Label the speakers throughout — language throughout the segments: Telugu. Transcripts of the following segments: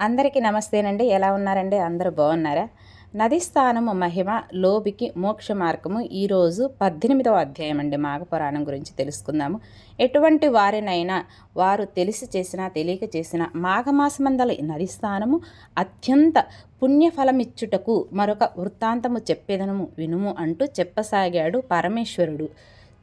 Speaker 1: అందరికీ నమస్తేనండి. ఎలా ఉన్నారండి? అందరూ బాగున్నారా? నది స్థానము మహిమ లోబికి మోక్ష మార్గము ఈరోజు పద్దెనిమిదవ అధ్యాయం అండి. మాఘపురాణం గురించి తెలుసుకుందాము. ఎటువంటి వారినైనా వారు తెలిసి చేసినా తెలియక చేసిన మాఘమాసమందల నది స్థానము అత్యంత పుణ్యఫలమిచ్చుటకు మరొక వృత్తాంతము చెప్పేదనము వినుము అంటూ చెప్పసాగాడు పరమేశ్వరుడు.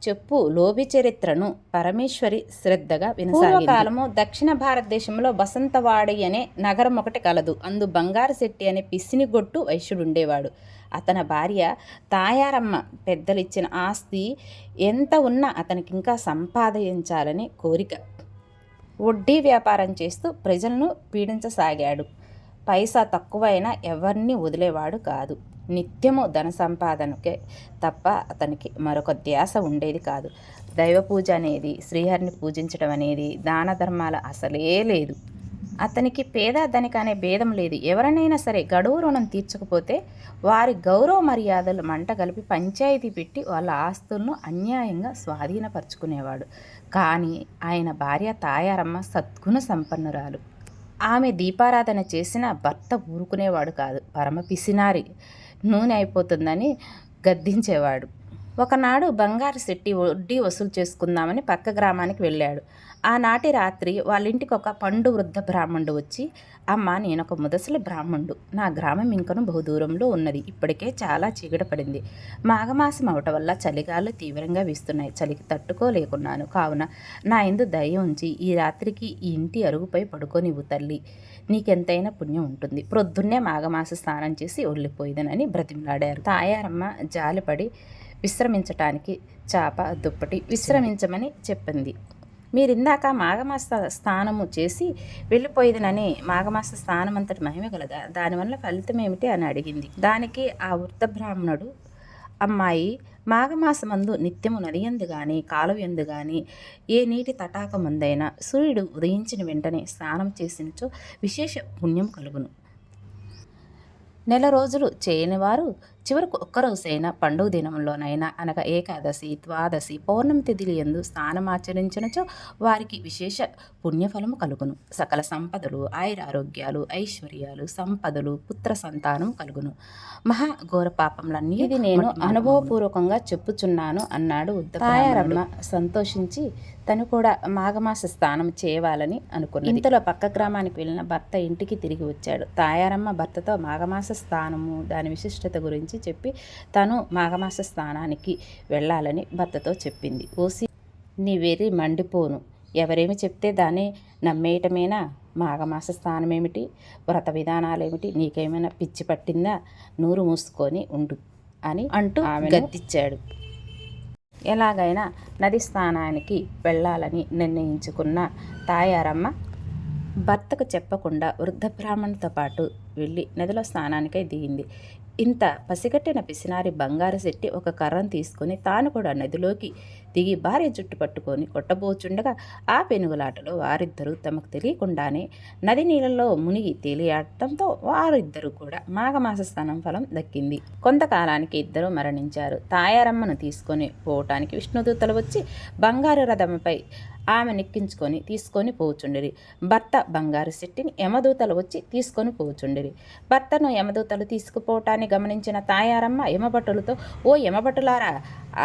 Speaker 1: చెప్పు లోభి చరిత్రను పరమేశ్వరి శ్రద్ధగా పూర్వకాలము కాలము దక్షిణ భారతదేశంలో బసంతవాడి అనే నగరం ఒకటి కలదు. అందు బంగారు శెట్టి అనే పిసినిగొట్టు వైశ్యుడుండేవాడు. అతని భార్య తాయారమ్మ పెద్దలిచ్చిన ఆస్తి ఎంత ఉన్నా అతనికి ఇంకా సంపాదించాలని కోరిక. వడ్డీ వ్యాపారం చేస్తూ ప్రజలను పీడించసాగాడు. పైసా తక్కువైనా ఎవరిని వదిలేవాడు కాదు. నిత్యము ధన సంపాదనకే తప్ప అతనికి మరొక ధ్యాస ఉండేది కాదు. దైవ పూజ అనేది శ్రీహరిని పూజించడం అనేది దాన ధర్మాల అసలే లేదు. అతనికి పేద ధనిక అనే భేదం లేదు. ఎవరినైనా సరే గడువు రుణం తీర్చకపోతే వారి గౌరవ మర్యాదలు మంట కలిపి పంచాయతీ పెట్టి వాళ్ళ ఆస్తులను అన్యాయంగా స్వాధీనపరుచుకునేవాడు. కానీ ఆయన భార్య తాయారమ్మ సద్గుణ సంపన్నురాలు. ఆమె దీపారాధన చేసిన భర్త ఊరుకునేవాడు కాదు. పరమ పిసినారి. నూనె అయిపోతుందని గద్దించేవాడు. ఒకనాడు బంగారు శెట్టి వడ్డీ వసూలు చేసుకుందామని పక్క గ్రామానికి వెళ్ళాడు. ఆనాటి రాత్రి వాళ్ళ ఇంటికి ఒక పండు వృద్ధ బ్రాహ్మణుడు వచ్చి అమ్మ నేనొక ముదసలి బ్రాహ్మణుడు. నా గ్రామం ఇంకను బహుదూరంలో ఉన్నది. ఇప్పటికే చాలా చీకట పడింది. మాఘమాసం అవటం వల్ల చలిగాలు తీవ్రంగా వీస్తున్నాయి. చలికి తట్టుకోలేకున్నాను. కావున నా ఎందు దయ ఉంచి ఈ రాత్రికి ఈ ఇంటి అరుగుపై పడుకోనివ్వు తల్లి. నీకెంతైనా పుణ్యం ఉంటుంది. ప్రొద్దున్నే మాఘమాస స్నానం చేసి ఒళ్ళిపోయిదనని బ్రతిమలాడారు. తాయారమ్మ జాలిపడి విశ్రమించటానికి చాప దుప్పటి విశ్రమించమని చెప్పింది. మీరు ఇందాక మాఘమాస స్నానము చేసి వెళ్ళిపోయేదినని మాఘమాస స్నానం అంతటి మహిమ కలదా దానివల్ల ఫలితం ఏమిటి అని అడిగింది. దానికి ఆ వృద్ధ బ్రాహ్మణుడు అమ్మాయి మాఘమాసమందు నిత్యము నది ఎందు కానీ కాలువ ఎందు కానీ ఏ నీటి తటాకముందైనా సూర్యుడు ఉదయించిన వెంటనే స్నానం చేసినచో విశేష పుణ్యం కలుగును. నెల రోజులు చేయని వారు చివరకు ఒక్కరోజైనా పండుగ దినంలోనైనా అనగా ఏకాదశి ద్వాదశి పౌర్ణమి తిథిలి ఎందు స్నానమాచరించినచో వారికి విశేష పుణ్యఫలము కలుగును. సకల సంపదలు ఆయురారోగ్యాలు ఐశ్వర్యాలు సంపదలు పుత్ర సంతానం కలుగును. మహా ఘోర పాపములన్నీ ఇది నేను అనుభవపూర్వకంగా చెప్పుచున్నాను అన్నాడు తాయారమ్మ సంతోషించి తను కూడా మాఘమాస స్నానం చేయవాలని అనుకున్నది. ఇంతలో పక్క గ్రామానికి వెళ్ళిన భర్త ఇంటికి తిరిగి వచ్చాడు. తాయారమ్మ భర్తతో మాఘమాస స్నానము దాని విశిష్టత గురించి చెప్పి తను మాఘమాస స్నానానికి వెళ్ళాలని భర్తతో చెప్పింది. ఓసి నీ వెర్రి మండిపోను. ఎవరేమి చెప్తే దాన్ని నమ్మేయటమేనా? మాఘమాస స్నానం ఏమిటి వ్రత విధానాలేమిటి? నీకేమైనా పిచ్చి పట్టిందా? నూరు మూసుకొని ఉండు అని అంటూ ఆమె గద్దిచ్చాడు ఎలాగైనా నది స్నానానికి వెళ్ళాలని నిర్ణయించుకున్న తాయారమ్మ భర్తకు చెప్పకుండా వృద్ధ బ్రాహ్మణుతో పాటు వెళ్ళి నదిలో స్నానానికై దిగింది. ఇంత పసిగట్టిన పిసినారి బంగారు శెట్టి ఒక కర్రను తీసుకొని తాను కూడా నదిలోకి దిగి భార్య జుట్టు పట్టుకొని కొట్టబోచుండగా ఆ పెనుగులాటలో వారిద్దరూ తమకు తెలియకుండానే నది నీళ్ళలో మునిగి తేలియాడటంతో వారిద్దరూ కూడా మాఘమాస స్థానం ఫలం దక్కింది. కొంతకాలానికి ఇద్దరు మరణించారు. తాయారమ్మను తీసుకొని పోవటానికి విష్ణుదూతలు వచ్చి బంగారు రథంపై ఆమె నెక్కించుకొని తీసుకొని పోచుండిరి. భర్త బంగారు శెట్టిని యమదూతలు వచ్చి తీసుకొని పోచుండిరి. భర్తను యమదూతలు తీసుకుపోవటాన్ని గమనించిన తాయారమ్మ యమభటులతో ఓ యమభటులారా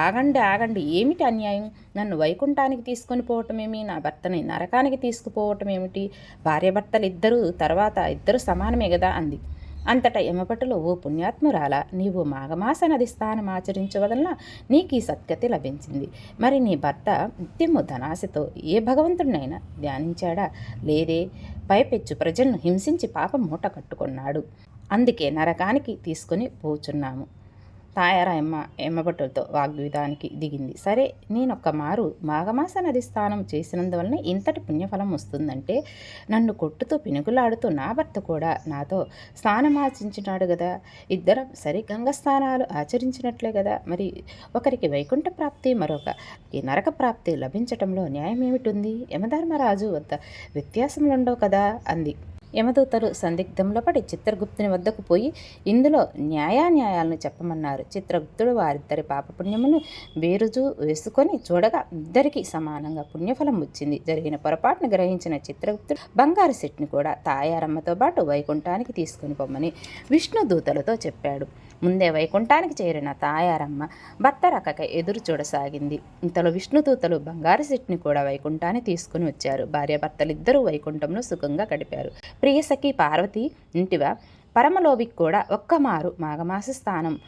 Speaker 1: ఆగండి ఆగండి. ఏమిటి అన్యాయం? నన్ను వైకుంఠానికి తీసుకొని పోవటమేమి? నా భర్తని నరకానికి తీసుకుపోవటం ఏమిటి భార్యాభర్తలు ఇద్దరు తర్వాత ఇద్దరు సమానమే కదా అంది. అంతటా యమపటులు ఓ పుణ్యాత్మురాల నీవు మాఘమాస నది స్థానం వలన నీకు ఈ సద్గతి లభించింది. మరి నీ భర్త నిత్యము ధనాశతో ఏ భగవంతుడినైనా ధ్యానించాడా? లేదే పైపెచ్చు ప్రజలను హింసించి పాపం మూట కట్టుకున్నాడు. అందుకే నరకానికి తీసుకుని పోచున్నాము. తాయారాయమ్మ ఎమ్మబట్టులతో వాగ్విధానికి దిగింది. సరే నేనొక్క మారు మాఘమాస నది స్నానం చేసినందువలన ఇంతటి పుణ్యఫలం వస్తుందంటే నన్ను కొట్టుతూ పినుగులాడుతూ నా భర్త కూడా నాతో స్నానం ఆచరించినాడు కదా ఇద్దరం సరి గంగ స్నానాలు ఆచరించినట్లే కదా మరి ఒకరికి వైకుంఠ ప్రాప్తి మరొక నరక ప్రాప్తి లభించటంలో న్యాయం ఏమిటి ఉంది యమధర్మరాజు వద్ద వ్యత్యాసములుండవు కదా అంది. యమదూతలు సందిగ్ధంలో పడి చిత్రగుప్తుని వద్దకు పోయి ఇందులో న్యాయాన్యాయాలను చెప్పమన్నారు. చిత్రగుప్తుడు వారిద్దరి పాపపుణ్యమును బేరుజు వేసుకొని చూడగా ఇద్దరికి సమానంగా పుణ్యఫలం వచ్చింది. జరిగిన పొరపాటును గ్రహించిన చిత్రగుప్తుడు బంగారు సెట్ని కూడా తాయారమ్మతో పాటు వైకుంఠానికి తీసుకుని పొమ్మని విష్ణు దూతలతో చెప్పాడు. ముందే వైకుంఠానికి చేరిన తాయారమ్మ భర్త రకక ఎదురు చూడసాగింది. ఇంతలో విష్ణుదూతలు బంగారు సెట్ని కూడా వైకుంఠాన్ని తీసుకుని వచ్చారు. భార్యాభర్తలిద్దరూ వైకుంఠంలో సుఖంగా గడిపారు. ప్రియసఖి పార్వతి ఇంటివా? పరమలోవికి కూడా ఒక్క మారు మాఘమాస స్థానం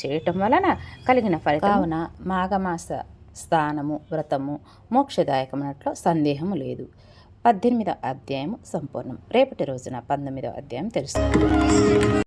Speaker 1: చేయటం వలన కలిగిన ఫలితం కావున మాఘమాస స్థానము వ్రతము మోక్షదాయకమైనట్లు సందేహము లేదు. పద్దెనిమిదవ అధ్యాయం సంపూర్ణం. రేపటి రోజున పంతొమ్మిదవ అధ్యాయం తెలుస్తుంది